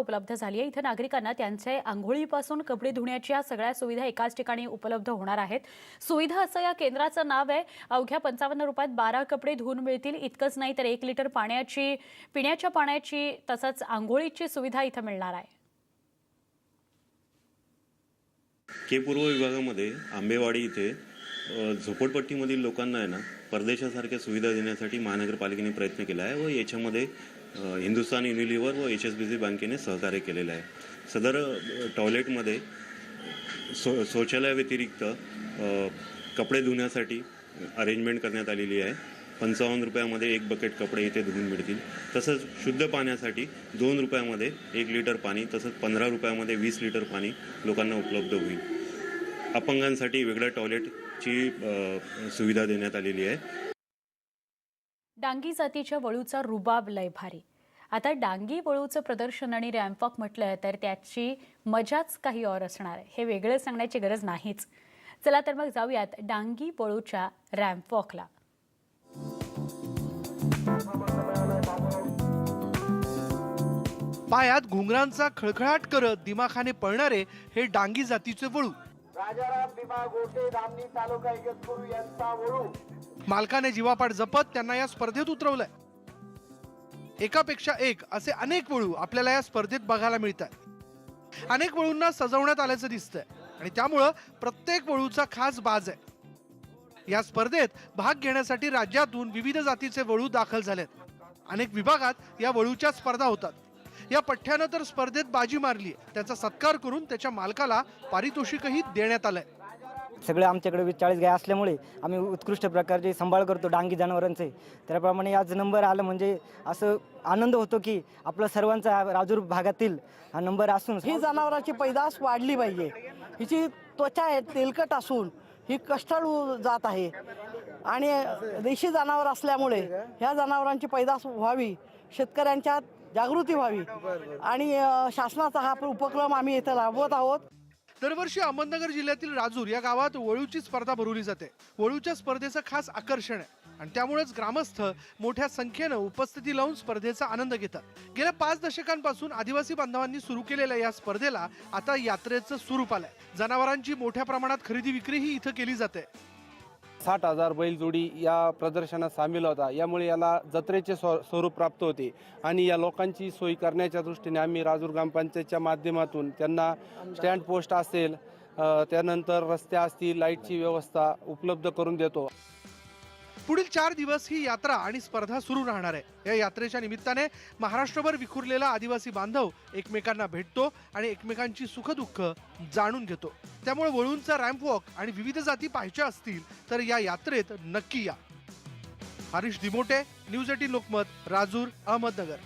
उपलब्ध झाली आहे. इथं नागरिकांना त्यांचे आंघोळीपासून कपडे धुण्याच्या सगळ्या सुविधा एकाच ठिकाणी उपलब्ध होणार आहेत. सुविधा असं या केंद्राचं नाव आहे. अवघ्या पंचावन्न रुपयात बारा कपडे धुवून मिळतील. इतकंच नाही तर एक लिटर पाण्याची पिण्याच्या पाण्याची तसंच आंघोळीची सुविधा इथं मिळणार आहे. के पूर्व विभागामध्ये आंबेवाडी इथे झोपडपट्टीमधील लोकांना आहे ना परदेशासारख्या सुविधा देण्यासाठी महानगरपालिकेने प्रयत्न केला आहे व याच्यामध्ये हिंदुस्तान युनिलिव्हर व एच एस बी सी बँकेने सहकार्य केलेलं आहे. सदर टॉयलेटमध्ये शौ शौचालयाव्यतिरिक्त कपडे धुण्यासाठी अरेंजमेंट करण्यात आलेली आहे. पंचावन्न रुपयामध्ये एक बकेट कपडे इथे धुवून मिळतील. तसंच शुद्ध पाण्यासाठी दोन रुपयामध्ये एक लिटर पाणी तसंच पंधरा रुपयामध्ये वीस लिटर पाणी लोकांना उपलब्ध होईल. अपंगांसाठी वेगळ्या टॉयलेटची सुविधा देण्यात आलेली आहे. डांगी जातीच्या वळूचा रुबाब लय भारी. आता डांगी वळूचं प्रदर्शन आणि रॅम्पवॉक म्हटलं तर त्याची मजाच काही और असणार आहे. हे वेगळं सांगण्याची गरज नाहीच. चला तर मग जाऊयात डांगी वळूच्या रॅम्पवॉकला पायात घुंगरांचा खळखळाट करत दिमाखाने पळणारे हे डांगी जातीचे वळू. राजाराम भीमा गोटे धामणी तालुका इगतपुरी यांचा वळू. मालकाने जीवापाठ जपत त्यांना या स्पर्धेत उतरवलंय. एकापेक्षा एक असे अनेक वळू आपल्याला या स्पर्धेत बघायला मिळतात अनेक वळूंना सजवण्यात आल्याचं दिसतंय आणि त्यामुळं प्रत्येक वळूचा खास बाज आहे. या स्पर्धेत भाग घेण्यासाठी राज्यातून विविध जातीचे वळू दाखल झालेत. अनेक विभागात या वळूच्या स्पर्धा होतात. या पठ्ठ्यानं तर स्पर्धेत बाजी मारली त्याचा सत्कार करून त्याच्या मालकाला पारितोषिकही देण्यात आलंय. सगळे आमच्याकडे वीस चाळीस गाय असल्यामुळे आम्ही उत्कृष्ट प्रकारचे सांभाळ करतो डांगी जनावरांचे. त्याप्रमाणे आज नंबर आलं म्हणजे असं आनंद होतो की आपला सर्वांचा राजूर भागातील हा नंबर असून ही जनावरांची पैदास वाढली पाहिजे. हिची त्वचा आहे तेलकट असून ही कष्टाळू जात आहे. आणि देशी जनावर असल्यामुळे ह्या जनावरांची पैदास व्हावी शेतकऱ्यांच्या जागृती व्हावी. आणि शासनाचा हा उपक्रम आम्ही इथं राबवत आहोत. दरवर्षी अहमदनगर जिल्ह्यातील राजूर या गावात वळूची स्पर्धा भरवली जाते. वळूच्या स्पर्धेचं खास आकर्षण आहे आणि त्यामुळेच ग्रामस्थ मोठ्या संख्येनं उपस्थिती लावून स्पर्धेचा आनंद घेतात. गेल्या पाच दशकांपासून आदिवासी बांधवांनी सुरू केलेल्या या स्पर्धेला आता यात्रेचं स्वरूप आलंय. जनावरांची मोठ्या प्रमाणात खरेदी विक्रीही इथं केली जाते. साठ हजार बैलजोडी या प्रदर्शनात सामील होता. यामुळे याला जत्रेचे स्व- स्वरूप प्राप्त होते. आणि या लोकांची सोय करण्याच्या दृष्टीने आम्ही राजूर ग्रामपंचायतच्या माध्यमातून त्यांना स्टँड पोस्ट असेल त्यानंतर रस्ते असतील लाईटची व्यवस्था उपलब्ध करून देतो. पुढील चार दिवस ही यात्रा आणि स्पर्धा सुरू राहणार आहे. या यात्रेच्या निमित्ताने महाराष्ट्रभर विखुरलेला आदिवासी बांधव एकमेकांना भेटतो आणि एकमेकांची सुखदुःख जाणून घेतो. त्यामुळे वळूंचा रॅम्प वॉक आणि विविध जाती पाहायच्या असतील तर या यात्रेत नक्की या. Harish Dimote news eighteen Lokmat Rajur Ahmednagar.